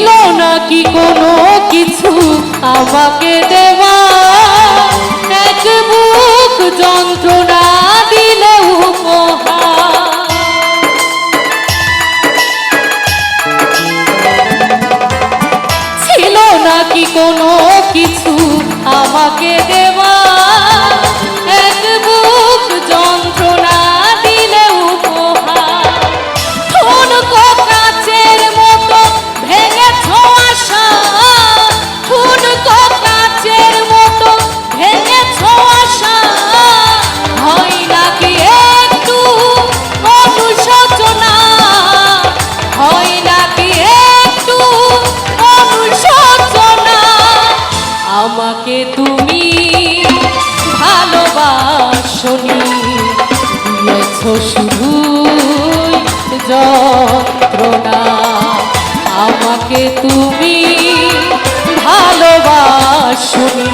নাকি কোনো কিছু আমাকে দেওয়া? এক বুক যন্ত্রণা দিলে ছিল নাকি কোনো কিছু আমাকে দেওয়া? দিয়েছ শুধু যন্ত্রণা। আমাকে তুমি ভালোবাসনি।